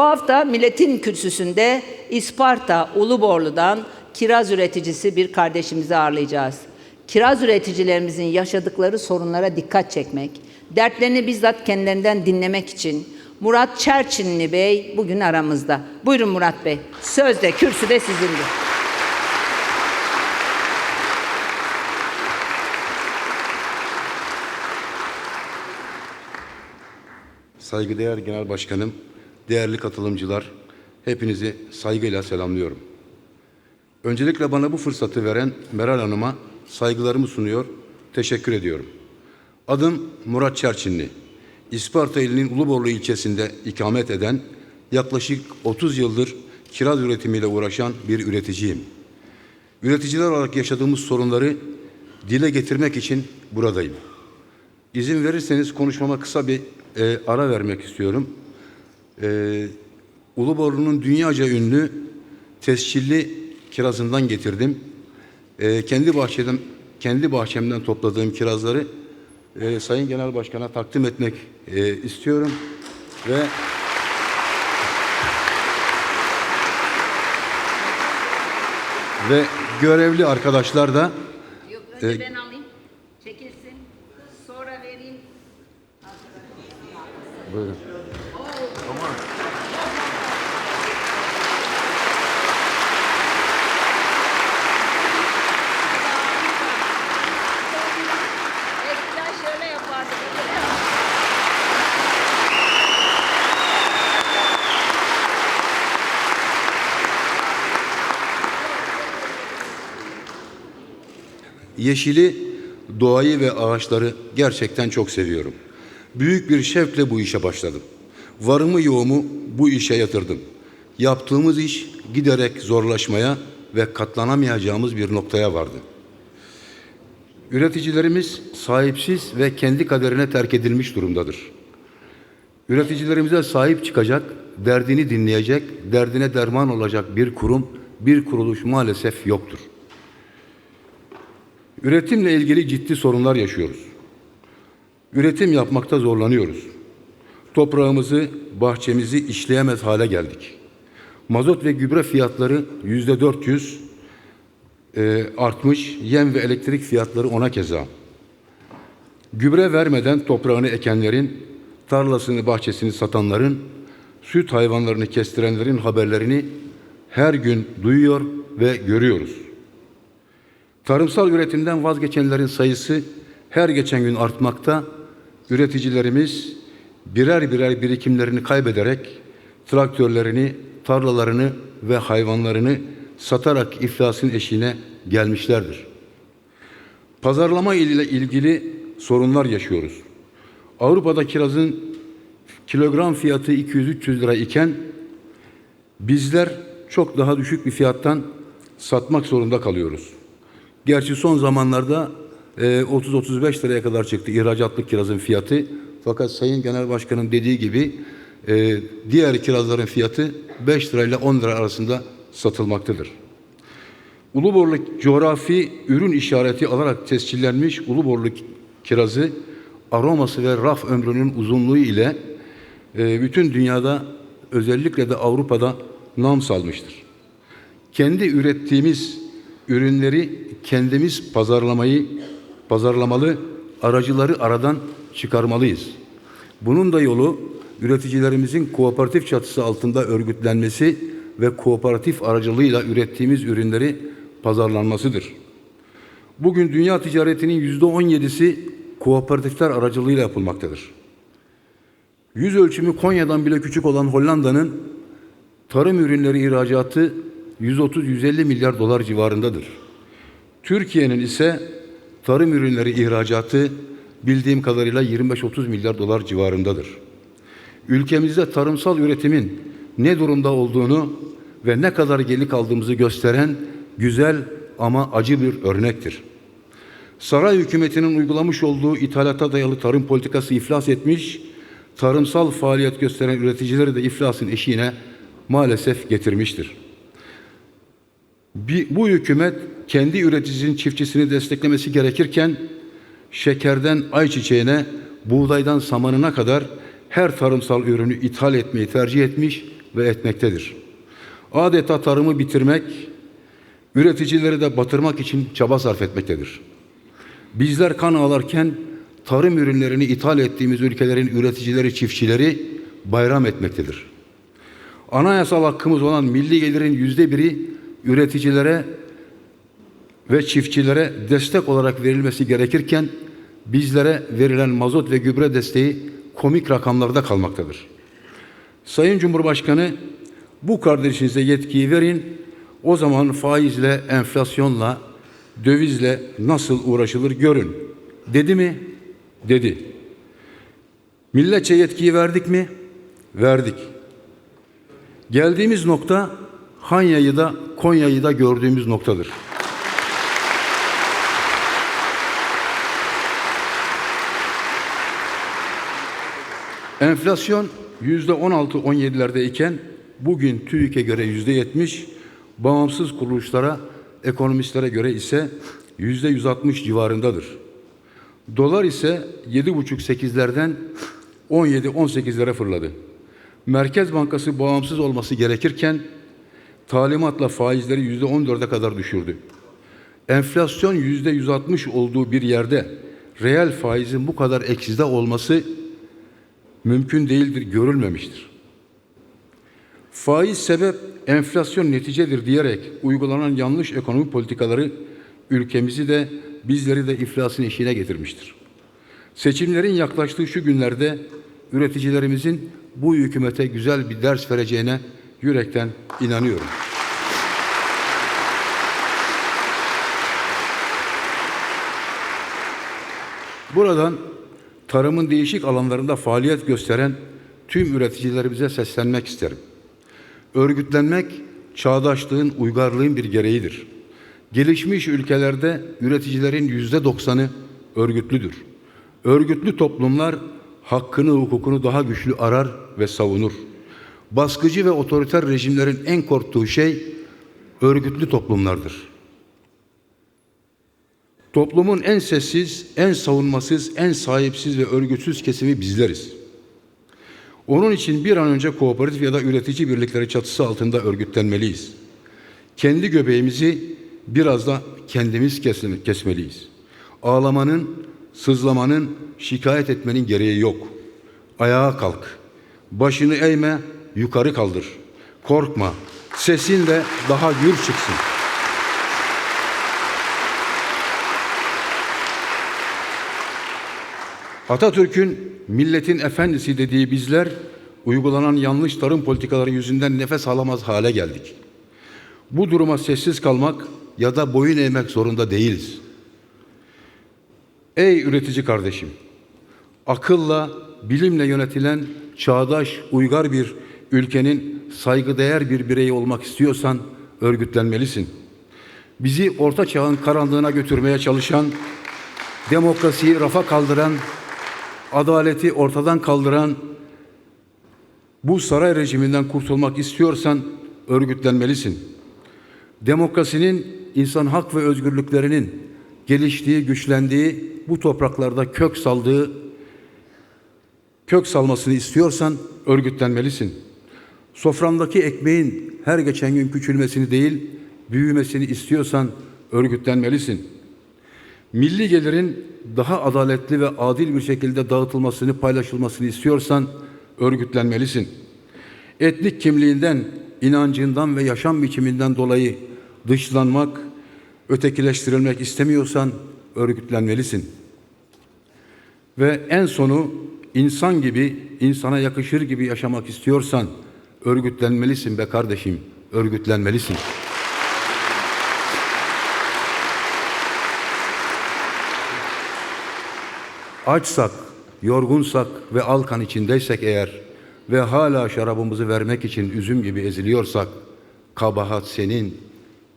Bu hafta Milletin Kürsüsü'nde İsparta Uluborlu'dan kiraz üreticisi bir kardeşimizi ağırlayacağız. Kiraz üreticilerimizin yaşadıkları sorunlara dikkat çekmek, dertlerini bizzat kendilerinden dinlemek için Murat Çerçinli Bey bugün aramızda. Buyurun Murat Bey. Sözde kürsü de sizindir. Saygıdeğer Genel Başkanım, değerli katılımcılar, hepinizi saygıyla selamlıyorum. Öncelikle bana bu fırsatı veren Meral Hanım'a saygılarımı sunuyor, teşekkür ediyorum. Adım Murat Çerçinli. İsparta ilinin Uluborlu ilçesinde ikamet eden, yaklaşık 30 yıldır kiraz üretimiyle uğraşan bir üreticiyim. Üreticiler olarak yaşadığımız sorunları dile getirmek için buradayım. İzin verirseniz konuşmama kısa bir e, ara vermek istiyorum. E, Uluborlu'nun dünyaca ünlü tescilli kirazından getirdim. E, kendi bahçeden kendi bahçemden topladığım kirazları e, Sayın Genel Başkan'a takdim etmek e, istiyorum ve ve görevli arkadaşlar da Yok, önce ben Yeşili, doğayı ve ağaçları gerçekten çok seviyorum. Büyük bir şevkle bu işe başladım. Varımı yoğumu bu işe yatırdım. Yaptığımız iş giderek zorlaşmaya ve katlanamayacağımız bir noktaya vardı. Üreticilerimiz sahipsiz ve kendi kaderine terk edilmiş durumdadır. Üreticilerimize sahip çıkacak, derdini dinleyecek, derdine derman olacak bir kurum, bir kuruluş maalesef yoktur. Üretimle ilgili ciddi sorunlar yaşıyoruz. Üretim yapmakta zorlanıyoruz. Toprağımızı, bahçemizi işleyemez hale geldik. Mazot ve gübre fiyatları yüzde 400 e, artmış, yem ve elektrik fiyatları ona keza. Gübre vermeden toprağını ekenlerin, tarlasını, bahçesini satanların, süt hayvanlarını kestirenlerin haberlerini her gün duyuyor ve görüyoruz. Tarımsal üretimden vazgeçenlerin sayısı her geçen gün artmakta. Üreticilerimiz birer birer birikimlerini kaybederek traktörlerini, tarlalarını ve hayvanlarını satarak iflasın eşiğine gelmişlerdir. Pazarlama ile ilgili sorunlar yaşıyoruz. Avrupa'da kirazın kilogram fiyatı 200-300 lira iken bizler çok daha düşük bir fiyattan satmak zorunda kalıyoruz. Gerçi son zamanlarda e, 30-35 liraya kadar çıktı ihracatlık kirazın fiyatı. Fakat Sayın Genel Başkan'ın dediği gibi e, diğer kirazların fiyatı 5 lirayla 10 lira arasında satılmaktadır. Uluborlu coğrafi ürün işareti alarak tescillenmiş Uluborlu kirazı aroması ve raf ömrünün uzunluğu ile e, bütün dünyada özellikle de Avrupa'da nam salmıştır. Kendi ürettiğimiz ürünleri kendimiz pazarlamayı pazarlamalı, aracıları aradan çıkarmalıyız. Bunun da yolu üreticilerimizin kooperatif çatısı altında örgütlenmesi ve kooperatif aracılığıyla ürettiğimiz ürünleri pazarlanmasıdır. Bugün dünya ticaretinin yüzde on yedisi kooperatifler aracılığıyla yapılmaktadır. Yüz ölçümü Konya'dan bile küçük olan Hollanda'nın tarım ürünleri ihracatı 130-150 milyar dolar civarındadır. Türkiye'nin ise tarım ürünleri ihracatı bildiğim kadarıyla 25-30 milyar dolar civarındadır. Ülkemizde tarımsal üretimin ne durumda olduğunu ve ne kadar geri kaldığımızı gösteren güzel ama acı bir örnektir. Saray hükümetinin uygulamış olduğu ithalata dayalı tarım politikası iflas etmiş, tarımsal faaliyet gösteren üreticileri de iflasın eşiğine maalesef getirmiştir. Bu hükümet kendi üreticisinin çiftçisini desteklemesi gerekirken şekerden ayçiçeğine, buğdaydan samanına kadar her tarımsal ürünü ithal etmeyi tercih etmiş ve etmektedir. Adeta tarımı bitirmek, üreticileri de batırmak için çaba sarf etmektedir. Bizler kan ağlarken tarım ürünlerini ithal ettiğimiz ülkelerin üreticileri, çiftçileri bayram etmektedir. Anayasal hakkımız olan milli gelirin yüzde biri üreticilere ve çiftçilere destek olarak verilmesi gerekirken bizlere verilen mazot ve gübre desteği komik rakamlarda kalmaktadır. Sayın Cumhurbaşkanı bu kardeşinize yetkiyi verin. O zaman faizle, enflasyonla, dövizle nasıl uğraşılır görün. Dedi mi? Dedi. Milletçe yetkiyi verdik mi? Verdik. Geldiğimiz nokta Hanya'yı da Konya'yı da gördüğümüz noktadır. Enflasyon yüzde 16-17'lerde iken bugün TÜİK'e göre yüzde 70, bağımsız kuruluşlara, ekonomistlere göre ise yüzde 160 civarındadır. Dolar ise 7,5-8'lerden 17-18'lere fırladı. Merkez Bankası bağımsız olması gerekirken talimatla faizleri yüzde 14'e kadar düşürdü. Enflasyon yüzde 160 olduğu bir yerde reel faizin bu kadar ekside olması mümkün değildir, görülmemiştir. Faiz sebep, enflasyon neticedir diyerek uygulanan yanlış ekonomi politikaları ülkemizi de bizleri de iflasın eşiğine getirmiştir. Seçimlerin yaklaştığı şu günlerde üreticilerimizin bu hükümete güzel bir ders vereceğine yürekten inanıyorum. Buradan tarımın değişik alanlarında faaliyet gösteren tüm üreticilerimize seslenmek isterim. Örgütlenmek çağdaşlığın, uygarlığın bir gereğidir. Gelişmiş ülkelerde üreticilerin yüzde doksanı örgütlüdür. Örgütlü toplumlar hakkını, hukukunu daha güçlü arar ve savunur. Baskıcı ve otoriter rejimlerin en korktuğu şey örgütlü toplumlardır. Toplumun en sessiz, en savunmasız, en sahipsiz ve örgütsüz kesimi bizleriz. Onun için bir an önce kooperatif ya da üretici birlikleri çatısı altında örgütlenmeliyiz. Kendi göbeğimizi biraz da kendimiz kesmeliyiz. Ağlamanın, sızlamanın, şikayet etmenin gereği yok. Ayağa kalk. Başını eğme, yukarı kaldır. Korkma. Sesin de daha gür çıksın. Atatürk'ün milletin efendisi dediği bizler uygulanan yanlış tarım politikaları yüzünden nefes alamaz hale geldik. Bu duruma sessiz kalmak ya da boyun eğmek zorunda değiliz. Ey üretici kardeşim, akılla, bilimle yönetilen çağdaş, uygar bir ülkenin saygıdeğer bir bireyi olmak istiyorsan örgütlenmelisin. Bizi orta çağın karanlığına götürmeye çalışan, demokrasiyi rafa kaldıran, adaleti ortadan kaldıran bu saray rejiminden kurtulmak istiyorsan örgütlenmelisin. Demokrasinin, insan hak ve özgürlüklerinin geliştiği, güçlendiği, bu topraklarda kök saldığı, kök salmasını istiyorsan örgütlenmelisin. Sofrandaki ekmeğin her geçen gün küçülmesini değil, büyümesini istiyorsan örgütlenmelisin. Milli gelirin daha adaletli ve adil bir şekilde dağıtılmasını, paylaşılmasını istiyorsan örgütlenmelisin. Etnik kimliğinden, inancından ve yaşam biçiminden dolayı dışlanmak, ötekileştirilmek istemiyorsan örgütlenmelisin. Ve en sonu insan gibi, insana yakışır gibi yaşamak istiyorsan örgütlenmelisin be kardeşim, örgütlenmelisin. Açsak, yorgunsak ve alkan içindeysek eğer ve hala şarabımızı vermek için üzüm gibi eziliyorsak kabahat senin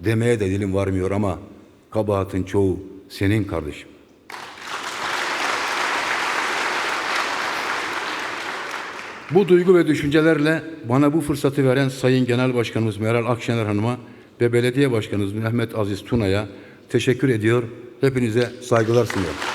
demeye de dilim varmıyor ama kabahatin çoğu senin kardeşim. Bu duygu ve düşüncelerle bana bu fırsatı veren Sayın Genel Başkanımız Meral Akşener Hanım'a ve Belediye Başkanımız Mehmet Aziz Tuna'ya teşekkür ediyor. Hepinize saygılar sunuyorum.